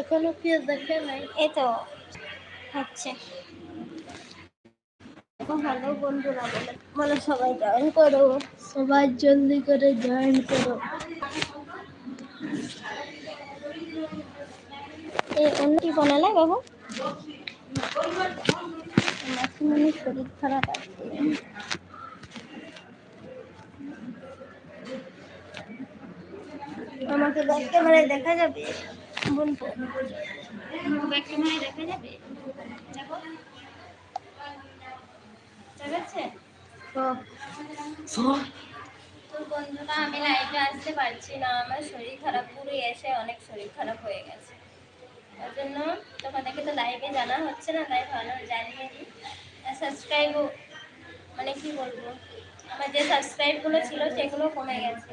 এখনও কি দেখে নাই? এই তো হচ্ছে হ্যালো বন্ধুরা বলে বলে সবাই জয়েন করো। সবাই জলদি করে জয়েন করো। এই অন্য কি বানালে বাবু? মাসিমণির শরীর খারাপ আছে। আমাকে ব্যাক ক্যামেরায় দেখা যাবে? বলব আমাকে ব্যাক ক্যামেরায় দেখা যাবে তো বন্ধুরা আমি লাইভে আসতে পারছি না আমার শরীর খারাপ পুরো এসে অনেক শরীর খারাপ হয়ে গেছে তার জন্য তোমাদেরকে তো লাইভে জানা হচ্ছে না তাই ভালো জানিয়ে দিই সাবস্ক্রাইবও মানে কি বলব আমার যে সাবস্ক্রাইবগুলো ছিল সেগুলো কমে গেছে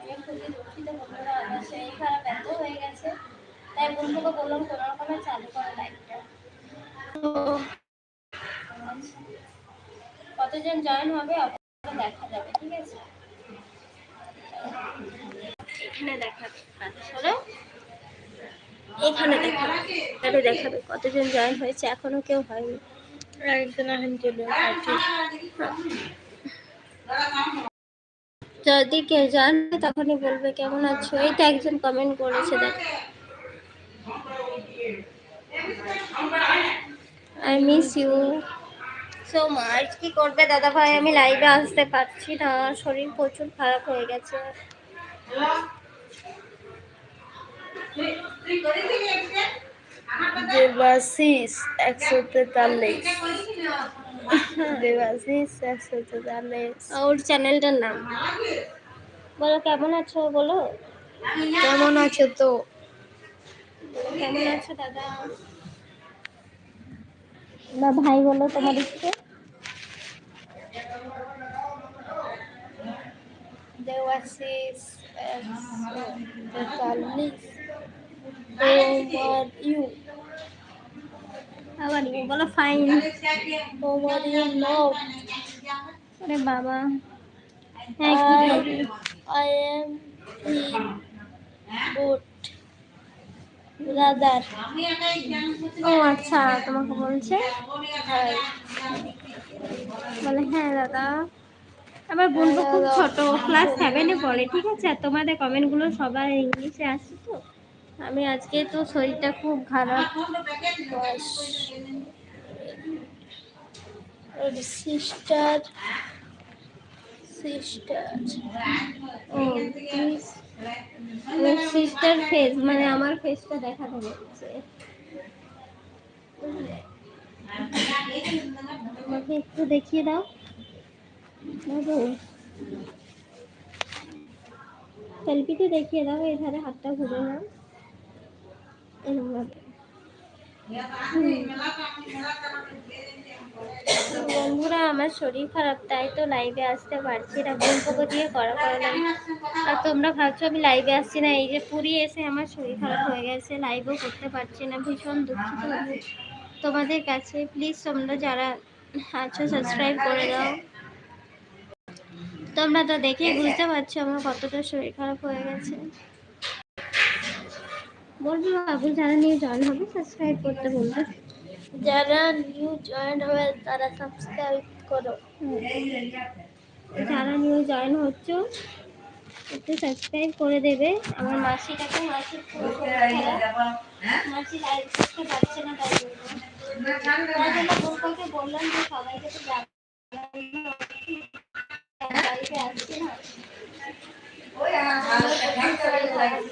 আমি খুবই দুঃখিত বন্ধুরা আমার শরীর খারাপ এত হয়ে গেছে তাই বন্ধুকে বললাম কোনো রকমের চালু করো লাইভটা কতজন জয়েন হবে দেখা যাবে ঠিক আছে? এখানে দেখাবে আসলে এখানে দেখাবে এখানে দেখাবে কতজন জয়েন হয়েছে এখনও কেউ হয়নি। যদি কেউ জানে তখনই বলবে কেমন আছো? এই তো একজন কমেন্ট করেছে দেখ। I miss you so much কি করবে দাদা ভাই? আমি লাইভে আসতে পারছি না। শরীর প্রচুর খারাপ হয়ে গেছে। দেবাশিস একশো তেতাল্লিশ দেবাশিস একশো তেতাল্লিশ ওর চ্যানেলটার নাম? বলো কেমন আছো? বলো। কেমন আছো তো? কেমন আছো দাদা? বা ভাই বলো তোমার ইচ্ছে একশো তেতাল্লিশ ওভার ইউ। আবার ইউ বলো ফাইন। ওভার ইউ নাও আরে বাবা। হ্যাঁ কি বলবি? Brother. ও আচ্ছা তোমাকে বলছে. বলে হ্যাঁ দাদা। আমার বোনটা খুব ছোট ক্লাস সেভেনে পড়ে ঠিক আছে? আর তোমাদের কমেন্টগুলো সবার ইংলিশে আসছে তো? আমি আজকে তো শরীরটা খুব খারাপ। Was sister ও সিস্টার ফেস মানে আমার ফেসটা দেখাতে হচ্ছে আমাকে একটু দেখিয়ে দাও। সেলফিতে দেখিয়ে দাও, এধারে হাতটা ঘুরে নাও। এরকম ভাবে। বন্ধুরা, আমার শরীর খারাপ, তাই তো লাইভে আসতে পারছি না। বন্ধুকে দিয়ে করা করলাম আর তোমরা ভাবছ আমি লাইভে আসছি না, এই যে পুরী এসে আমার শরীর খারাপ হয়ে গেছে লাইভও করতে পারছি না, ভীষণ দুঃখিত তোমাদের কাছে প্লিজ তোমরা যারা আছো সাবস্ক্রাইব করে দাও। তোমরা তো দেখেই বুঝতে পারছ আমার কতটা শরীর খারাপ হয়ে গেছে। বলব বাবু যারা নিয়ে জয়েন হবে সাবস্ক্রাইব করতে বলব। যারা নিউ জয়েন হবে তারা সাবস্ক্রাইব করো। যারা নিউ জয়েন হচ্ছে একটু সাবস্ক্রাইব করে দেবে। আমার মাসিটাকে খুব মাসি লাইভ করতে পারছে না তাই জন্য বউকে বললাম যে সবাইকে তো লাইভে আসছে না এখানে পুরী এসে পুরী থেকে আমার অনেক শরীর খারাপ। তো যাদের নিয়ে আসছে subscribe করে দাও please। অনেকেই বুঝতে পারছ কি অবস্থা শরীরের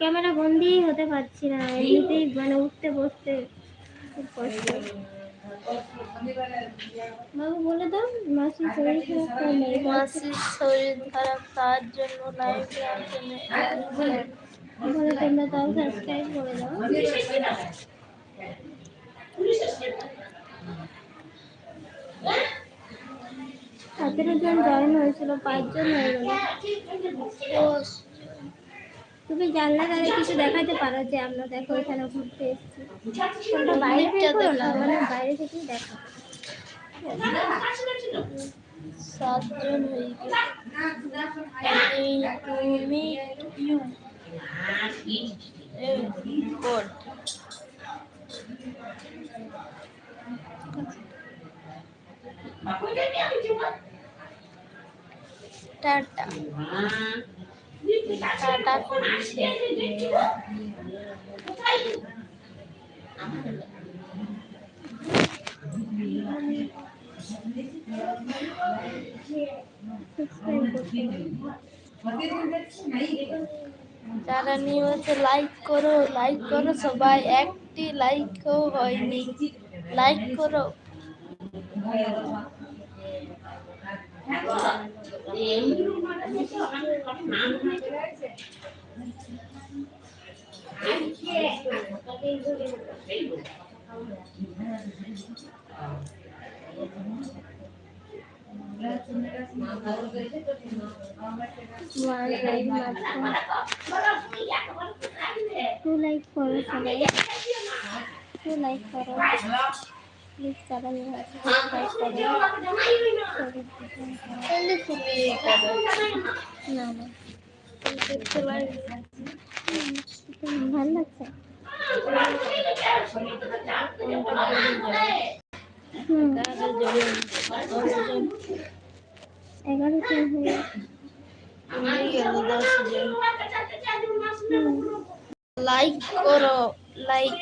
ক্যামেরা বন্দি হতে পারছি না এমনিতেই মানে উঠতে বসতে খুব কষ্ট। বাবু বলে দাও মাসির শরীর খারাপ লাইভে মাসির শরীর খারাপ তার জন্য লাইভে আসেনি বলে তোমরা তাও সাবস্ক্রাইব করে দাও। সতেরো জন জয়েন হয়েছিল পাঁচজন হয়ে গেল। তুমি জানলা দ্বারা কিছু দেখাতে পারো যে আমরা দেখো এখানে ঘুরতে এসেছি। তোমরা বাইরে করো না মানে বাইরে থেকেই দেখো। সাতজন হয়ে গেল ইউ টাটা। করছে যারা হচ্ছে লাইক করো লাইক করো সবাই একটি লাইকও হয়নি। লাইক করো। ওয়ান লাইক মাত্র টু লাইক করো সবাই টু লাইক করো হয়ে হয়ে লাইক করো লাইক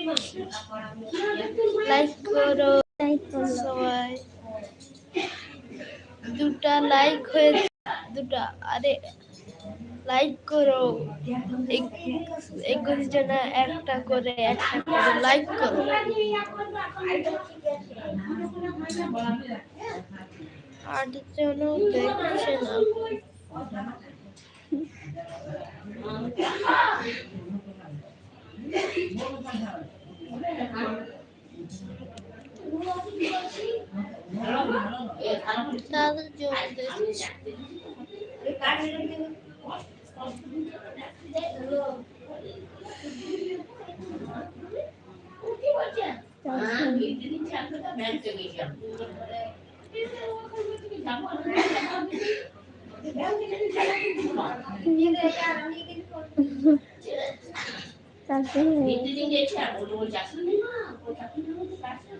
লাইক করো সবাই। দুটা লাইক হয়েছে। দুটা, আরে লাইক করো। একুশ জনা একটা করে একটা করে লাইক করো। আট জন দেখছে না দেখছে তারপরে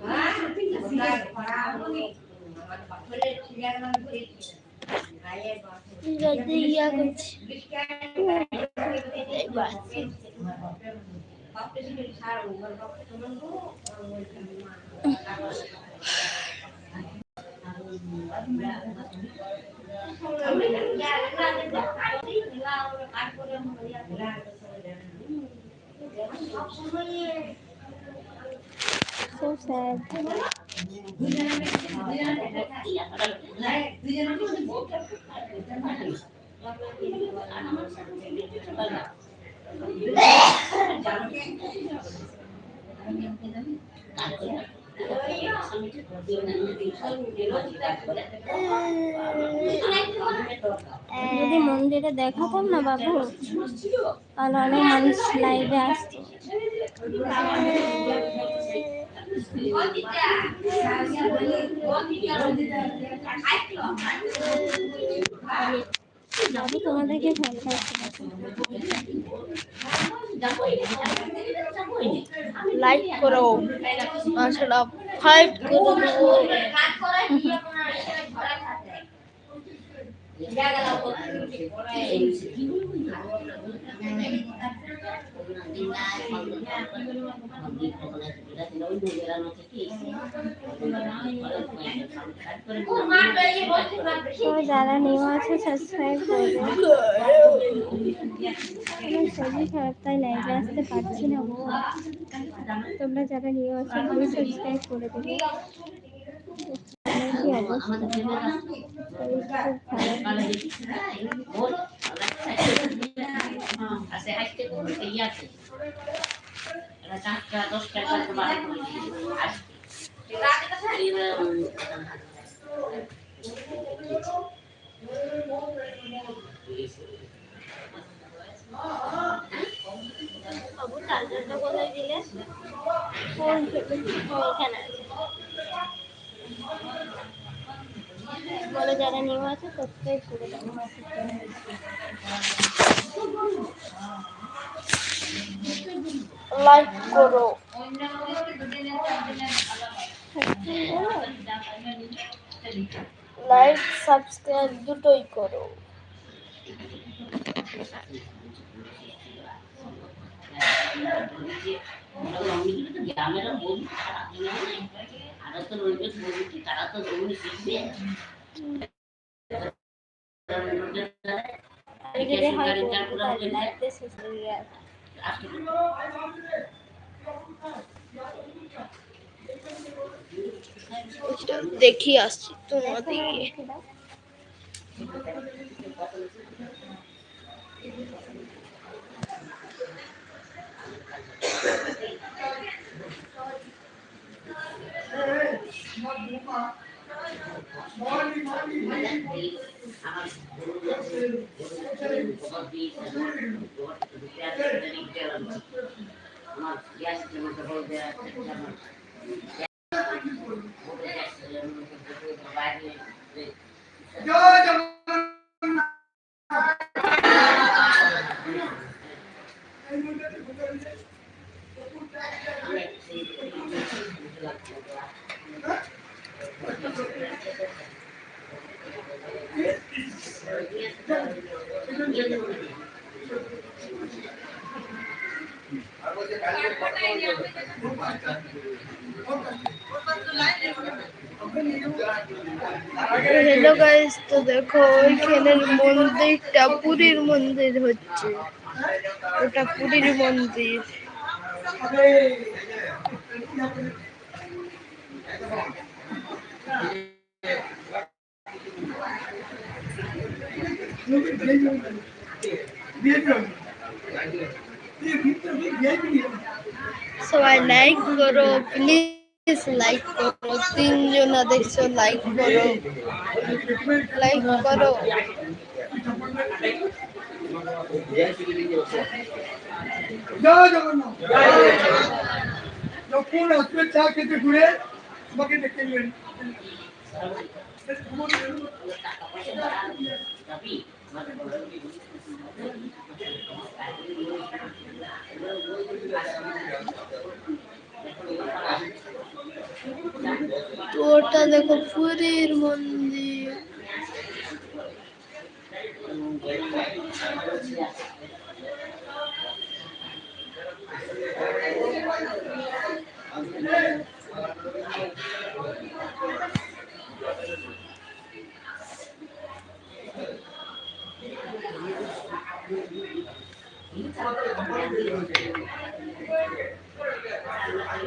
ভালো কথা তুমি দেখছ চারজনের দিছি। যদি so sad. যদি মন্দিরে দেখাতাম না বাবু তাহলে অনেক মানুষ লাইভে আসতো। বাবু তোমাদেরকে ভয় খাইছে লাইক করো। আসলে ফাইভ করে দেবো তো যারা নিউ আছে সাবস্ক্রাইব করবে আমার শরীর খারাপ তাই লাইভে আসতে পারছি না গো তোমরা যারা নিউ আছো প্লিজ সাবস্ক্রাইব করে দেবে দিলে ফোন থেকে ও, এখানে আছে বলে যারা নিউ আছে সাবস্ক্রাইব করে লাইক করো। লাইক সাবস্ক্রাইব দুটোই করো। গ্রামের বলি আরও তো রইবে বলি তারা তো যদি হয় তাহলে লাইভে শেষ হয়ে গেছে দেখি আসছি তোমাদিকে আমার গ্যাস জমা বল দেয়া বাইরে হ্যালো গাইস, তো দেখো ওইখানের মন্দিরটা পুরীর মন্দির হচ্ছে। ওটা পুরীর মন্দির। সবাই লাইক করো প্লিজ লাইক করো তিনজনা দেখছ লাইক করো লাইক করো জয় জগন্নাথ যখন আসবে চা খেতে ঘুরে আমাকে ডেকে নেবেন তো ওটা দেখো পুরীর মন্দির না বড় কথা Gracias.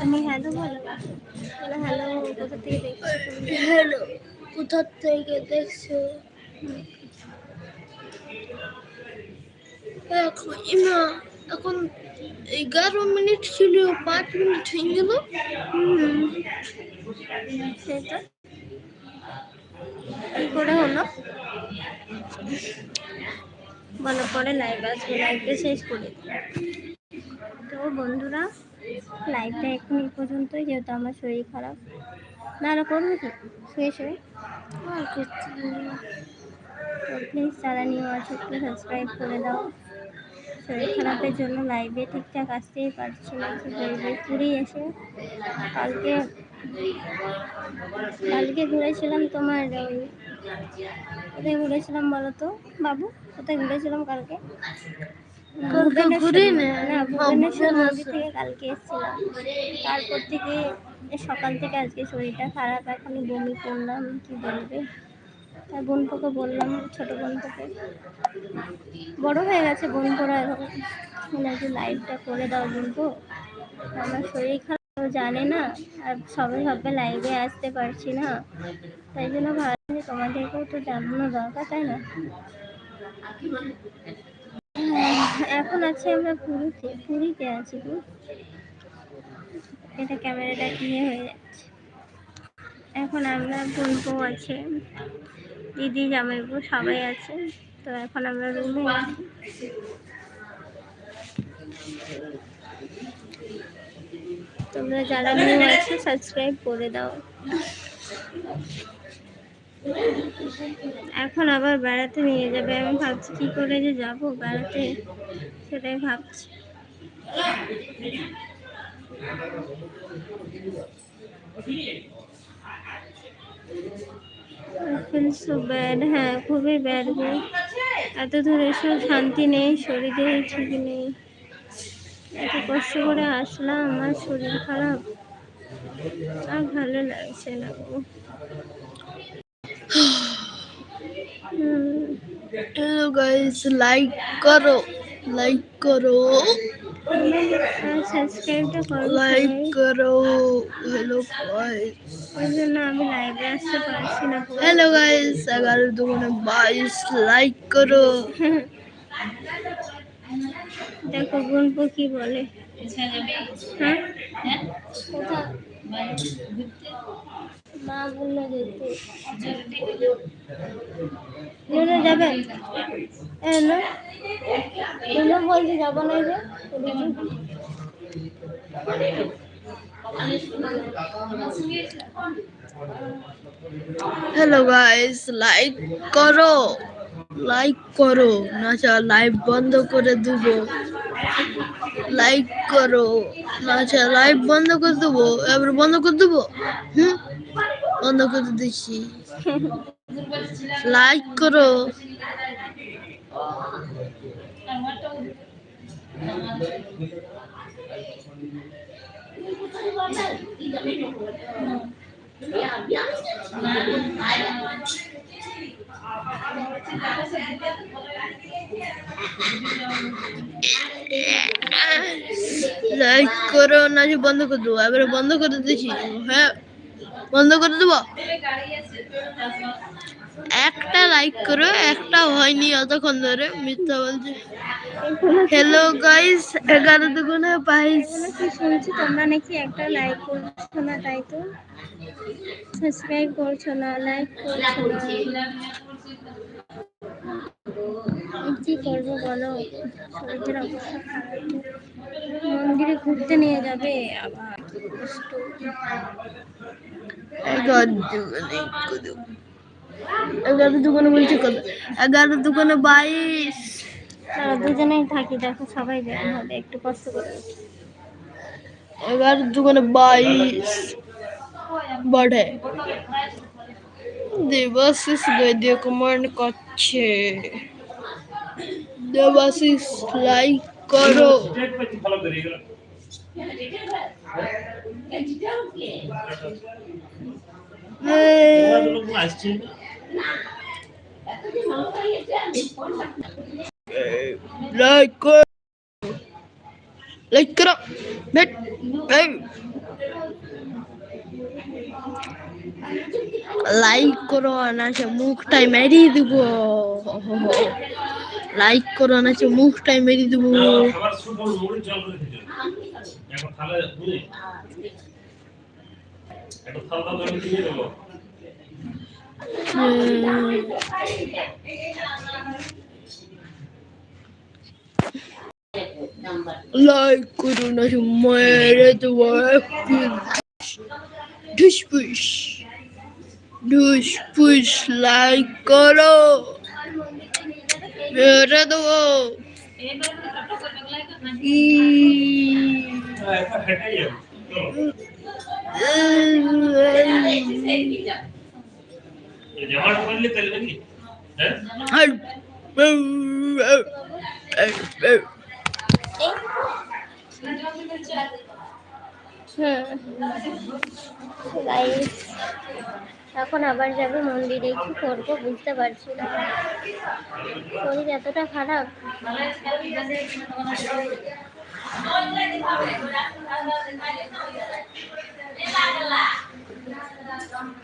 তুমি হ্যালো বলো থেকে দেখছ এখন ইমা এখন এগারো মিনিট ছিল পাঁচ মিনিট হয়ে গেল সেটা কি করে হলো বলো পরে লাইভ আসবে লাইভটা শেষ করে। তো বন্ধুরা লাইভটা এখন এই পর্যন্তই, যেহেতু আমার শরীর খারাপ। না করব কি? শুয়ে শুয়ে। তো প্লিজ যারা নিউ আছে, একটু সাবস্ক্রাইব করে দাও। শরীর খারাপের জন্য লাইভে ঠিকঠাক আসতেই পারছি না কি পুরী এসে কালকে কালকে ঘুরেছিলাম তোমার কোথায় ঘুরেছিলাম বলো তো? বাবু, কোথায় ঘুরেছিলাম কালকে? কালকে হ্যাঁ, কালকে এসেছিলাম। তারপর থেকে সকাল থেকে আজকে শরীরটা খারাপ এখনই বমি করলাম কি বলবে? তাই বোনপোকে বললাম ছোট বোনপোকে বড় হয়ে গেছে বোন পড়া এখন। একটু লাইভটা করে দাও বোনপো আমার শরীর খারাপ জানে না। আর সবাই ভাববে লাইভে আসতে পারছি না। তাই জন্য যে তোমাদেরকেও তো জানানো দরকার তাই না? এখন আছি আমরা পুরীতে পুরীতে আছি এটা ক্যামেরাটা ইয়ে হয়ে যাচ্ছে। এখন আমরা বোনপো আছে, দিদি, জামাইবু সবাই আছে, তো এখন আমরা রুমে আছি। তোমরা যারা নিউ আছে সাবস্ক্রাইব করে দাও। এখন আবার বেড়াতে নিয়ে যাবে। আমি ভাবছি কি করে যে যাব বেড়াতে, সেটাই ভাবছি। হ্যাঁ খুবই ব্যাড গো। এত দূরে এসেও শান্তি নেই শরীরে ঠিক নেই। এত কষ্ট করে আসলাম, আমার শরীর খারাপ। আর ভালো লাগছে না গো। হুম হ্যালো গাইস লাইক করো লাইক করো সাবস্ক্রাইবটা করো লাইক সবাই। করো হ্যালো গাইস ওই জন্য আমি লাইভে আসতে পারছি না গো। হ্যালো গাইস এগারো দুগুণে বাইশ লাইক করো দেখো বোনপো কি বলে ইচ্ছা যাবে হ্যাঁ মা বলল যেতে নুনু যাবেন নুনু। বলছে যাব না যে। হ্যালো গাইস লাইক করো। লাইক করো না লাইভ বন্ধ করে দেবো। লাইক করো না লাইভ বন্ধ করে দেবো। এবার বন্ধ করে দেবো? হুম? বন্ধ করে দিচ্ছি। লাইক করো। লাইক করো না, যে বন্ধ করে দেবো। এবারে বন্ধ করে দিচ্ছি। হ্যাঁ বন্ধ করে দেবো? একটা লাইক করো একটা হয়নি অতক্ষণ ধরে মিথ্যা বলছে। হ্যালো গাইস এগারো দুগুণে বাইশ। কি শুনছি? তোমরা নাকি একটা লাইক করছ না তাই তো? সাবস্ক্রাইব করছ না লাইক করছ না? কি করব বলো? শরীরের অবস্থা মন্দিরে ঘুরতে নিয়ে যাবে আবার। কি কষ্ট এগারো দুগুণে বলছি কত? এগারো দুগুণে বাইশ। তারা দুজনেই থাকি দেখো সবাই বের হবে একটু কষ্ট করে এগারো দুগুণে বাইশ। বাড়ে। দেবাশিস বৈদ্য কমান্ড করছে দেবাশিস লাইক করো। লাইক লাইক করো এই লাইক করো না সে মুখটাই মেরিয়ে দিব লাইক করো না সে মুখটাই মেরিয়ে দিব দিয়ে দেবো লাইক করো না মেরে ঢুসপুস ঢুসপুস লাইক করো মেরে দেবো ই করলে তাহলে নাকি? হ্যাঁ? এখন আবার যাবে মন্দিরে কি করব বুঝতে পারছি না। শরীর এতটা খারাপ।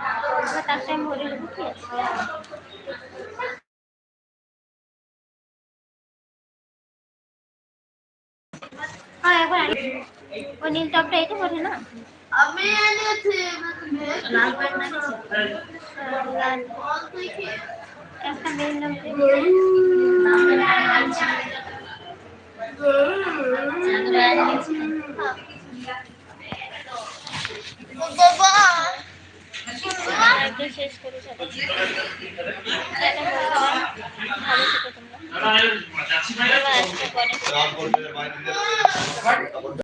তাকটা আমি ভরে নেব ঠিক আছে হ্যাঁ এখন। ওই নীল টপটা এটা ভরে না? আমি এনেছি লাল প্যান্ট লাল। একটা মেয়ের নাম কি? বাবা। শেষ করে। ভালো থেকো তোমরা